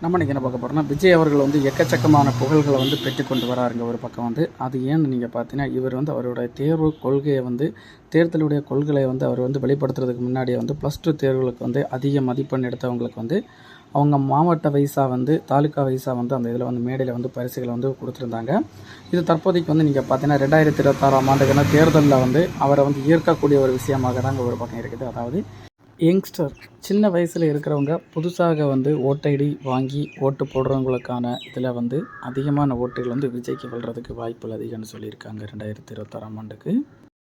நம்ம இன்றைக்கி என்ன பார்க்க போகிறோம்னா விஜய் அவர்கள் வந்து எக்கச்சக்கமான புகழ்களை வந்து பெற்றுக்கொண்டு வராருங்க. ஒரு பக்கம் வந்து அது ஏன்னு நீங்கள் பார்த்தீங்கன்னா இவர் வந்து அவருடைய தேர்வு கொள்கையை வந்து தேர்தலுடைய கொள்கையை வந்து அவர் வந்து வெளிப்படுத்துறதுக்கு முன்னாடியே வந்து ப்ளஸ் டூ தேர்வுகளுக்கு வந்து அதிக மதிப்பெண் எடுத்தவங்களுக்கு வந்து அவங்க மாவட்ட வைஸாக வந்து தாலுக்கா வைஸாக வந்து அந்த இதில் வந்து மேடையில் வந்து பரிசுகளை வந்து கொடுத்துருந்தாங்க. இது தற்போதைக்கு வந்து நீங்கள் பார்த்தீங்கன்னா ரெண்டாயிரத்தி இருபத்தாறாம் ஆண்டுக்கான தேர்தலில் வந்து அவரை வந்து ஈர்க்கக்கூடிய ஒரு விஷயமாக தாங்க ஒரு பக்கம் இருக்குது. அதாவது யங்ஸ்டர் சின்ன வயசில் இருக்கிறவங்க புதுசாக வந்து ஓட்டைடி வாங்கி ஓட்டு போடுறவங்களுக்கான இதில் வந்து அதிகமான ஓட்டுகள் வந்து விஜய்க்கு வெல்றதுக்கு வாய்ப்புகள் அதிகம்னு சொல்லியிருக்காங்க ரெண்டாயிரத்தி இருபத்தாறாம் ஆண்டுக்கு.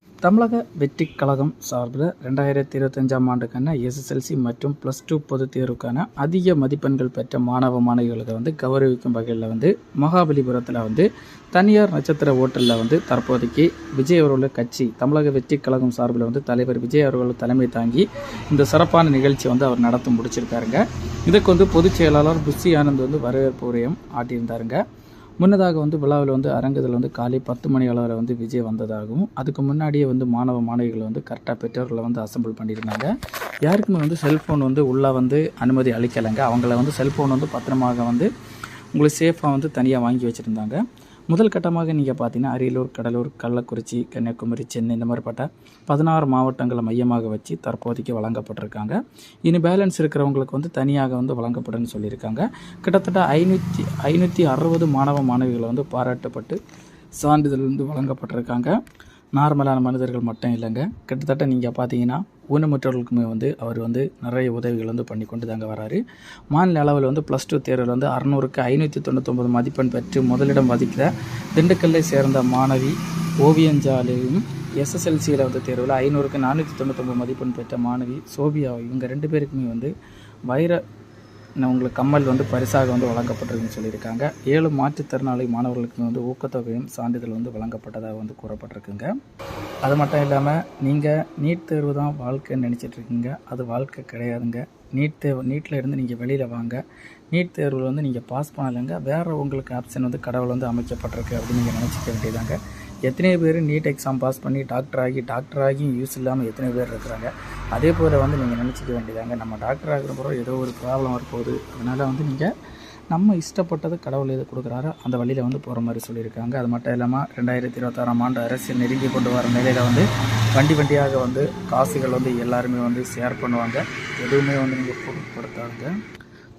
தமிழக வெற்றி கழகம் சார்பில் ரெண்டாயிரத்தி இருபத்தஞ்சாம் ஆண்டுக்கான எஸ்எஸ்எல்சி மற்றும் ப்ளஸ் டூ பொதுத் தேர்வுக்கான அதிக மதிப்பெண்கள் பெற்ற மாணவ மாணவிகளுக்கு வந்து கௌரவிக்கும் வகையில் வந்து மகாபலிபுரத்தில் வந்து தனியார் நட்சத்திர ஓட்டலில் வந்து தற்போதைக்கு விஜய் அவர்களுடைய கட்சி தமிழக வெற்றி கழகம் சார்பில் வந்து தலைவர் விஜய் அவர்கள் தலைமை தாங்கி இந்த சிறப்பான நிகழ்ச்சி வந்து அவர் நடத்தி முடிச்சிருக்காருங்க. இதுக்கு வந்து பொதுச் செயலாளர் புஷி ஆனந்த் வந்து வரவேற்பு உரையும் ஆட்டியிருந்தாருங்க. முன்னதாக வந்து விழாவில் வந்து அரங்கத்தில் வந்து காலை பத்து மணி அளவில் வந்து விஜய் வந்ததாகவும் அதுக்கு முன்னாடியே வந்து மாணவ மாணவிகளை வந்து கரெக்டாக பெற்றோர்களை வந்து அசம்பிள் பண்ணியிருந்தாங்க. யாருக்குமே வந்து செல்ஃபோன் வந்து உள்ளே வந்து அனுமதி அளிக்கலைங்க. அவங்கள வந்து செல்ஃபோன் வந்து பத்திரமாக வந்து உங்களுக்கு சேஃபாக வந்து தனியாக வாங்கி வச்சுருந்தாங்க. முதல் கட்டமாக நீங்கள் பார்த்தீங்கன்னா அரியலூர் கடலூர் கள்ளக்குறிச்சி கன்னியாகுமரி சென்னை இந்த மாதிரிப்பட்ட பதினாறு மாவட்டங்களை மையமாக வச்சு தற்போதைக்கு வழங்கப்பட்டிருக்காங்க. இனி பேலன்ஸ் இருக்கிறவங்களுக்கு வந்து தனியாக வந்து வழங்கப்படும்னு சொல்லியிருக்காங்க. கிட்டத்தட்ட ஐநூற்றி ஐநூற்றி அறுபது மாணவ மாணவிகளை வந்து பாராட்டப்பட்டு சான்றிதழ் வந்து வழங்கப்பட்டிருக்காங்க. நார்மலான மனிதர்கள் மட்டும் இல்லைங்க. கிட்டத்தட்ட நீங்கள் பார்த்தீங்கன்னா ஊனமுற்றவர்களுக்குமே வந்து அவர் வந்து நிறைய உதவிகள் வந்து பண்ணி கொண்டு தாங்க வராரு. மாநில அளவில் வந்து ப்ளஸ் டூ தேர்வில் வந்து அறநூறுக்கு ஐநூற்றி தொண்ணூத்தொம்பது மதிப்பெண் பெற்று முதலிடம் வதிக்கிற திண்டுக்கல்லை சேர்ந்த மாணவி ஓவியஞ்சாலையும் எஸ்எஸ்எல்சியில் வந்து தேர்வில் ஐநூறுக்கு நானூற்றி தொண்ணூத்தொம்பது மதிப்பெண் பெற்ற மாணவி சோபியா இவங்க ரெண்டு பேருக்குமே வந்து வைர உங்களுக்கு கம்மல் வந்து பரிசாக வந்து வழங்கப்பட்டிருக்குன்னு சொல்லியிருக்காங்க. ஏழு மாற்றுத்திறனாளி மாணவர்களுக்கு வந்து ஊக்கத்தொகையும் சான்றிதழ் வந்து வழங்கப்பட்டதாக வந்து கூறப்பட்டிருக்குங்க. அது மட்டும் இல்லாமல் நீங்கள் நீட் தேர்வு தான் வாழ்க்கைன்னு நினச்சிட்ருக்கீங்க அது வாழ்க்கை கிடையாதுங்க. நீட் தேர்வு நீட்டில் இருந்து நீங்கள் வெளியில் வாங்க. நீட் தேர்வில் வந்து நீங்கள் பாஸ் பண்ணலைங்க. வேறு உங்களுக்கு ஆப்ஷன் வந்து கடவுள் வந்து அமைக்கப்பட்டிருக்கு அப்படின்னு நீங்கள் நினச்சிக்க வேண்டியதாங்க. எத்தனை பேர் நீட் எக்ஸாம் பாஸ் பண்ணி டாக்டர் ஆகி டாக்டர் ஆகியும் யூஸ் இல்லாமல் எத்தனை பேர் இருக்கிறாங்க? அதே போல் வந்து நீங்கள் நினச்சிக்க வேண்டியதாங்க நம்ம டாக்டர் ஆகிற பிறகு ஏதோ ஒரு ப்ராப்ளம் வரப்போகுது. அதனால் வந்து நீங்கள் நம்ம இஷ்டப்பட்டது கடவுள் எது கொடுக்குறாரோ. அந்த வழியில் வந்து போகிற மாதிரி சொல்லியிருக்காங்க. அது மட்டும் இல்லாமல் ரெண்டாயிரத்தி இருபத்தாறாம் ஆண்டு அரசியல் நெருங்கி கொண்டு வர நிலையில் வந்து வண்டி வண்டியாக வந்து காசுகள் வந்து எல்லாருமே வந்து ஷேர் பண்ணுவாங்க. எதுவுமே வந்து நீங்கள் பொருட்படுத்தாங்க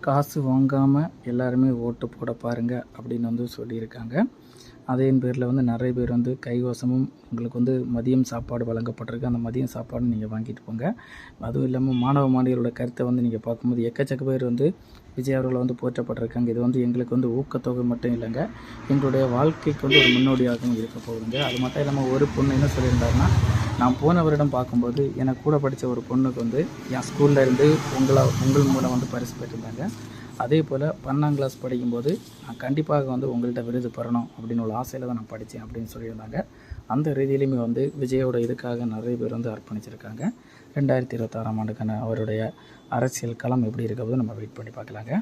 காசு வாங்காமல் எல்லாருமே ஓட்டு போட பாருங்கள் அப்படின்னு வந்து சொல்லியிருக்காங்க. அதே பேரில் வந்து நிறைய பேர் வந்து கைவசமும் உங்களுக்கு வந்து மதியம் சாப்பாடு வழங்கப்பட்டிருக்கு. அந்த மதியம் சாப்பாடு நீங்கள் வாங்கிட்டு போங்க. அதுவும் இல்லாமல் மாணவ மாணவியரோட கருத்தை வந்து நீங்கள் பார்க்கும்போது எக்கச்சக்க பேர் வந்து விஜய் அவர்களை வந்து போற்றப்பட்டிருக்காங்க. இது வந்து எங்களுக்கு வந்து ஊக்கத்தொகை மட்டும் இல்லைங்க. எங்களுடைய வாழ்க்கைக்கு வந்து ஒரு முன்னோடியாகவும் இருக்க போகுதுங்க. அது மட்டும் இல்லாமல் ஒரு பொண்ணு என்ன சொல்லியிருந்தாருன்னா நான் போன வருடம் பார்க்கும்போது எனக்கு கூட படித்த ஒரு பொண்ணுக்கு வந்து என் ஸ்கூல்ல இருந்து உங்களை உங்கள் மூலம் வந்து பரிசு பெற்றிருந்தாங்க. அதே போல் பன்னெண்டாம் கிளாஸ் படிக்கும்போது நான் கண்டிப்பாக வந்து உங்கள்கிட்ட விருது பெறணும் அப்படின்னு ஒரு ஆசையில் தான் நான் படித்தேன் அப்படின்னு சொல்லியிருந்தாங்க. அந்த ரீதியிலையுமே வந்து விஜயோட இதுக்காக நிறைய பேர் வந்து அர்ப்பணிச்சிருக்காங்க. ரெண்டாயிரத்தி இருபத்தாறாம் ஆண்டுக்கான அவருடைய அரசியல் களம் எப்படி இருக்கிறது நம்ம வெயிட் பண்ணி பார்க்கலாங்க.